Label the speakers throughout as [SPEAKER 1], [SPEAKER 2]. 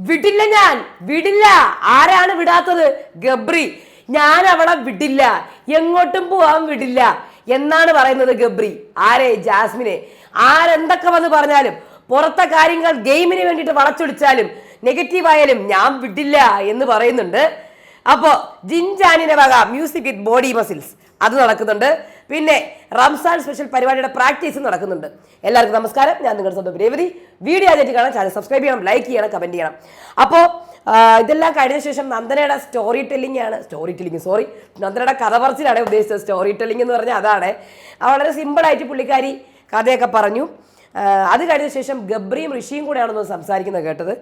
[SPEAKER 1] വിടില്ല ഞാൻ വിടില്ല. ആരാണ് വിടാത്തത്? ഗബ്രി. ഞാൻ അവളെ വിടില്ല. എങ്ങോട്ടും പോവാൻ വിടില്ല. എന്നാണ് പറയുന്നത് ഗബ്രി. ആരെ? ജാസ്മിനെ. ആരെന്തൊക്കെ വന്ന് പറഞ്ഞാലും പുറത്തെ കാര്യങ്ങൾ ഗെയിമിന് വേണ്ടിയിട്ട് വളച്ചൊടിച്ചാലും നെഗറ്റീവ് ആയാലും ഞാൻ വിടില്ല എന്ന് പറയുന്നുണ്ട്. അപ്പോ ജിൻജാനിനെ വക മ്യൂസിക് വിത്ത് ബോഡി മസിൽസ്. അത് നടക്കുന്നുണ്ട്. പിന്നെ റംസാൻ സ്പെഷ്യൽ പരിപാടിയുടെ പ്രാക്ടീസ് നടക്കുന്നുണ്ട്. എല്ലാവർക്കും നമസ്കാരം. ഞാൻ നിങ്ങളുടെ സ്വന്തം രേവതി. വീഡിയോ ആദ്യമായിട്ട് കാണാൻ ചാനൽ സബ്സ്ക്രൈബ് ചെയ്യണം ലൈക്ക് ചെയ്യണം കമന്റ് ചെയ്യണം. അപ്പോൾ ഇതെല്ലാം കഴിഞ്ഞ ശേഷം നന്ദനയുടെ സ്റ്റോറി ടെല്ലിംഗ് ആണ്. സ്റ്റോറി ടെല്ലിംഗ് സോറി നന്ദനയുടെ കഥ പറച്ചിലാണ് ഉദ്ദേശിച്ചത്. സ്റ്റോറി ടെല്ലിംഗ് എന്ന് പറഞ്ഞാൽ അതാണ്. വളരെ സിമ്പിളായിട്ട് പുള്ളിക്കാരി കഥയൊക്കെ പറഞ്ഞു. അത് കഴിഞ്ഞ ശേഷം ഗബ്രിയും ഋഷിയും കൂടെയാണെന്ന് സംസാരിക്കുന്നത് കേട്ടത്.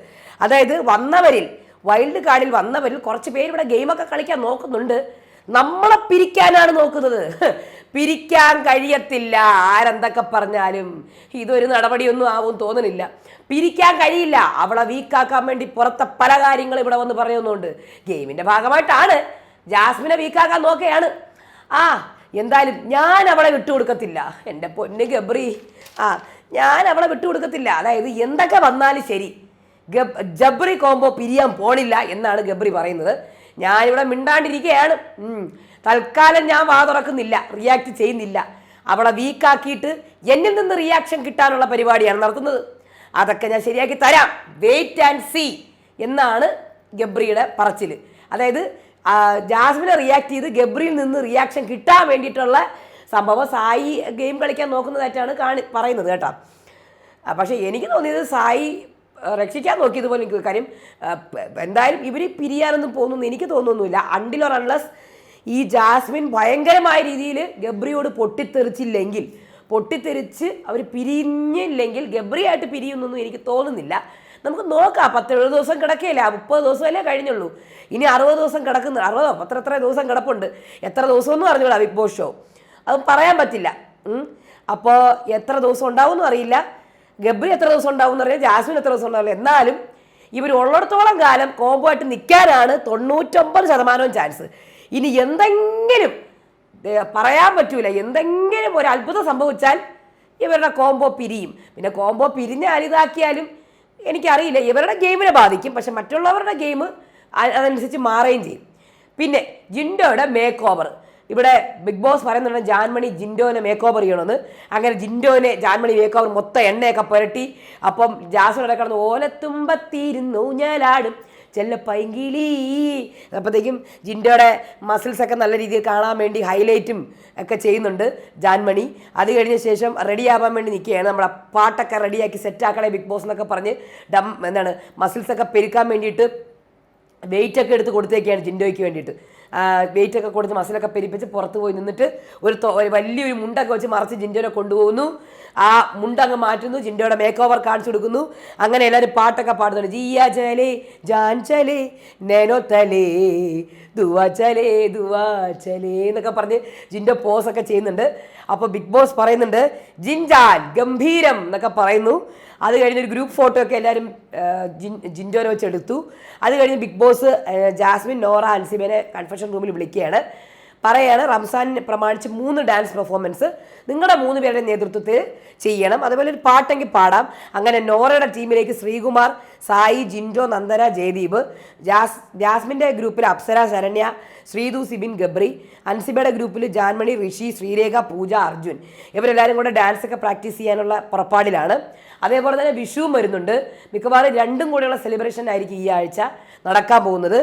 [SPEAKER 1] അതായത് വന്നവരിൽ വൈൽഡ് കാർഡിൽ വന്നവരിൽ കുറച്ച് പേര് ഇവിടെ ഗെയിമൊക്കെ കളിക്കാൻ നോക്കുന്നുണ്ട്. നമ്മളെ പിരിക്കാനാണ് നോക്കുന്നത്. പിരിക്കാൻ കഴിയത്തില്ല. ആരെന്തൊക്കെ പറഞ്ഞാലും ഇതൊരു നടപടിയൊന്നും ആവും തോന്നുന്നില്ല പിരിക്കാൻ കഴിയില്ല. അവളെ വീക്കാക്കാൻ വേണ്ടി പുറത്തെ പല കാര്യങ്ങളും ഇവിടെ വന്ന് പറയുന്നുണ്ട്. ഗെയിമിന്റെ ഭാഗമായിട്ടാണ്. ജാസ്മിനെ വീക്കാക്കാൻ നോക്കുകയാണ്. ആ എന്തായാലും ഞാൻ അവളെ വിട്ടുകൊടുക്കത്തില്ല. എന്റെ പൊന്ന് ഗബ്രി. ആ ഞാൻ അവളെ വിട്ടുകൊടുക്കത്തില്ല. അതായത് എന്തൊക്കെ വന്നാലും ശരി. ഗബ് ജബ്രി കോംബോ പിരിയാൻ പോണില്ല എന്നാണ് ഗബ്രി പറയുന്നത്. ഞാനിവിടെ മിണ്ടാണ്ടിരിക്കുകയാണ് തൽക്കാലം ഞാൻ വാ തുറക്കുന്നില്ല. റിയാക്ട് ചെയ്യുന്നില്ല. അവളെ വീക്കാക്കിയിട്ട് എന്നിൽ നിന്ന് റിയാക്ഷൻ കിട്ടാനുള്ള പരിപാടിയാണ് നടക്കുന്നത് അതൊക്കെ ഞാൻ ശരിയാക്കി തരാം. വെയിറ്റ് ആൻഡ് സി എന്നാണ് ഗബ്രിയുടെ പറച്ചിൽ അതായത് ജാസ്മിനെ റിയാക്ട് ചെയ്ത് ഗബ്രിയിൽ നിന്ന് റിയാക്ഷൻ കിട്ടാൻ വേണ്ടിയിട്ടുള്ള സംഭവം സായി ഗെയിം കളിക്കാൻ നോക്കുന്നതായിട്ടാണ് കാണി പറയുന്നത് കേട്ടോ. പക്ഷേ എനിക്ക് തോന്നിയത് സായി രക്ഷിക്കാൻ നോക്കിയതുപോലെ എനിക്ക് കാര്യം എന്തായാലും ഇവർ പിരിയാനൊന്നും പോകുന്നു എനിക്ക് തോന്നുന്നില്ല ഓർ അൺലസ് ഈ ജാസ്മിൻ ഭയങ്കരമായ രീതിയിൽ ഗബ്രിയോട് പൊട്ടിത്തെറിച്ചില്ലെങ്കിൽ പൊട്ടിത്തെറിച്ച് അവർ പിരിഞ്ഞില്ലെങ്കിൽ ഗബ്രിയായിട്ട് പിരിയുന്നൊന്നും എനിക്ക് തോന്നുന്നില്ല. നമുക്ക് നോക്കാം പത്ത് എഴുപത് ദിവസം കിടക്കുകയില്ല മുപ്പത് ദിവസമല്ലേ കഴിഞ്ഞുള്ളൂ. ഇനി അറുപത് ദിവസം കിടക്കുന്നു അറുപതോ പത്ര എത്ര ദിവസം കിടപ്പുണ്ട്. എത്ര ദിവസമൊന്നും അറിഞ്ഞൂടാ ബിഗ് ബോസ് ഷോ. അത് പറയാൻ പറ്റില്ല. അപ്പോൾ എത്ര ദിവസം ഉണ്ടാവും അറിയില്ല. ഗബ്രി എത്ര ദിവസം ഉണ്ടാവും എന്നറിയാം ജാസ്മിൻ എത്ര ദിവസം ഉണ്ടാവില്ല. എന്നാലും ഇവർ ഉള്ളിടത്തോളം കാലം കോംബോ ആയിട്ട് നിൽക്കാനാണ് തൊണ്ണൂറ്റൊമ്പത് ശതമാനവും ചാൻസ് ഇനി എന്തെങ്കിലും പറയാൻ പറ്റൂല. എന്തെങ്കിലും ഒരു അത്ഭുതം സംഭവിച്ചാൽ ഇവരുടെ കോംബോ പിരിയും. പിന്നെ കോംബോ പിരിഞ്ഞാൽ ഇതാക്കിയാലും എനിക്കറിയില്ല. ഇവരുടെ ഗെയിമിനെ ബാധിക്കും. പക്ഷെ മറ്റുള്ളവരുടെ ഗെയിം അതനുസരിച്ച് മാറുകയും ചെയ്യും. പിന്നെ ജിൻഡോയുടെ മേക്ക് ഓവർ ഇവിടെ ബിഗ് ബോസ് പറയുന്നുണ്ട് ജാൻമണി ജിൻഡോനെ മേക്ക് ഓവർ ചെയ്യണമെന്ന്. അങ്ങനെ ജിൻഡോനെ ജാൻമണി മേക്ക് ഓവർ മൊത്തം എണ്ണയൊക്കെ പുരട്ടി. അപ്പം ജാസ്മിനോടെ കിടന്ന് ഓലത്തുമ്പത്തിരുന്നു ഞാലാടും. ചെല്ലപ്പൈങ്കിളി അപ്പോഴത്തേക്കും ജിൻഡോയുടെ മസിൽസൊക്കെ നല്ല രീതിയിൽ കാണാൻ വേണ്ടി ഹൈലൈറ്റും ഒക്കെ ചെയ്യുന്നുണ്ട് ജാൻമണി. അത് കഴിഞ്ഞ ശേഷം റെഡി ആവാൻ വേണ്ടി നിൽക്കുകയാണ്. നമ്മുടെ പാട്ടൊക്കെ റെഡിയാക്കി സെറ്റാക്കണേ ബിഗ് ബോസ് എന്നൊക്കെ പറഞ്ഞ് ഡം എന്താണ് മസിൽസൊക്കെ പെരുക്കാൻ വേണ്ടിയിട്ട് വെയിറ്റ് ഒക്കെ എടുത്ത് കൊടുത്തേക്കാണ് ജിൻഡോയ്ക്ക് വേണ്ടിയിട്ട്. വെയിറ്റ് ഒക്കെ കൊടുത്ത് മസിലൊക്കെ പെരിപ്പിച്ച് പുറത്ത് പോയി നിന്നിട്ട് ഒരു വലിയൊരു മുണ്ടൊക്കെ വെച്ച് മറച്ച് ജിൻഡോനെ കൊണ്ടുപോകുന്നു. ആ മുണ്ടങ്ങ് മാറ്റുന്നു ജിൻഡോയുടെ മേക്ക് ഓവർ കാണിച്ചു കൊടുക്കുന്നു. അങ്ങനെ എല്ലാവരും പാട്ടൊക്കെ പാടുന്നുണ്ട്. ജിയ ചലേ ജാൻ ചലേ നെനോ തലേ ദുവാ ചലേ ദുവാ ചലേ എന്നൊക്കെ പറഞ്ഞ് ജിൻഡോ പോസൊക്കെ ചെയ്യുന്നുണ്ട്. അപ്പോൾ ബിഗ് ബോസ് പറയുന്നുണ്ട് ജിൻജാൻ ഗംഭീരം എന്നൊക്കെ പറയുന്നു. അത് കഴിഞ്ഞ് ഒരു ഗ്രൂപ്പ് ഫോട്ടോ ഒക്കെ എല്ലാവരും ജിൻ ജിൻഡോനെ വെച്ചെടുത്തു. അത് കഴിഞ്ഞ് ബിഗ് ബോസ് ജാസ്മിൻ നോറ അൻസിമേനെ കൺഫെഷൻ റൂമിൽ വിളിക്കുകയാണ്. പറയാണ് റംസാനിനെ പ്രമാണിച്ച് മൂന്ന് ഡാൻസ് പെർഫോമൻസ് നിങ്ങളുടെ മൂന്ന് പേരുടെ നേതൃത്വത്തിൽ ചെയ്യണം. അതുപോലെ ഒരു പാട്ടെങ്കിൽ പാടാം. അങ്ങനെ നോറയുടെ ടീമിലേക്ക് ശ്രീകുമാർ സായി ജിൻഡോ നന്ദന ജയദീപ് ജാസ് ജാസ്മിന്റെ ഗ്രൂപ്പിൽ അപ്സര ശരണ്യ ശ്രീതു സിബിൻ ഗബ്രി അൻസിബയുടെ ഗ്രൂപ്പിൽ ജാൻമണി ഋഷി ശ്രീരേഖ പൂജ അർജുൻ. ഇവരെല്ലാവരും കൂടെ ഡാൻസ് ഒക്കെ പ്രാക്ടീസ് ചെയ്യാനുള്ള പുറപ്പാടിലാണ്. അതേപോലെ തന്നെ വിഷുവും വരുന്നുണ്ട്. മിക്കവാറും രണ്ടും കൂടെയുള്ള സെലിബ്രേഷൻ ആയിരിക്കും ഈ ആഴ്ച നടക്കാൻ പോകുന്നത്.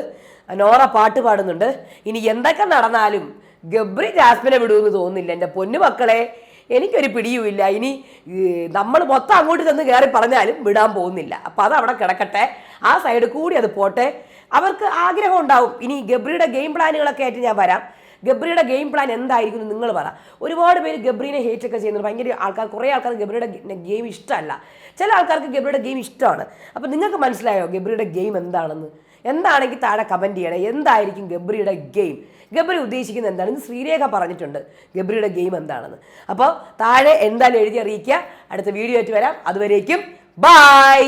[SPEAKER 1] നോറ പാട്ട് പാടുന്നുണ്ട്. ഇനി എന്തൊക്കെ നടന്നാലും ഗബ്രി ജാസ്മിനെ വിടുമെന്ന് തോന്നുന്നില്ല. എന്റെ പൊന്നു മക്കളെ എനിക്കൊരു പിടിയുമില്ല. ഇനി നമ്മൾ മൊത്തം അങ്ങോട്ട് ചെന്ന് കയറി പറഞ്ഞാലും വിടാൻ പോകുന്നില്ല. അപ്പോൾ അത് അവിടെ കിടക്കട്ടെ. ആ സൈഡ് കൂടി അത് പോട്ടെ. അവർക്ക് ആഗ്രഹം ഉണ്ടാവും. ഇനി ഗബ്രിയുടെ ഗെയിം പ്ലാനുകളൊക്കെ ആയിട്ട് ഞാൻ വരാം. ഗബ്രിയുടെ ഗെയിം പ്ലാൻ എന്തായിരിക്കും നിങ്ങൾ പറ. ഒരുപാട് പേര് ഗബ്രീനെ ഹേറ്റ് ഒക്കെ ചെയ്യുന്നുണ്ട്. ഭയങ്കര ആൾക്കാർ കുറേ ആൾക്കാർ ഗബ്രിയുടെ ഗെയിം ഇഷ്ടമല്ല. ചില ആൾക്കാർക്ക് ഗബ്രിയുടെ ഗെയിം ഇഷ്ടമാണ്. അപ്പോൾ നിങ്ങൾക്ക് മനസ്സിലായോ ഗബ്രിയുടെ ഗെയിം എന്താണെന്ന്? എന്താണെങ്കിൽ താഴെ കമന്റ് ചെയ്യണം. എന്തായിരിക്കും ഗബ്രിയുടെ ഗെയിം ഗബ്രി ഉദ്ദേശിക്കുന്നത് എന്താണെന്ന് ശ്രീരേഖ പറഞ്ഞിട്ടുണ്ട് ഗബ്രിയുടെ ഗെയിം എന്താണെന്ന്. അപ്പോൾ താഴെ എന്തായാലും എഴുതി അറിയിക്കുക. അടുത്ത വീഡിയോ ആയിട്ട് വരാം. അതുവരേക്കും ബായ്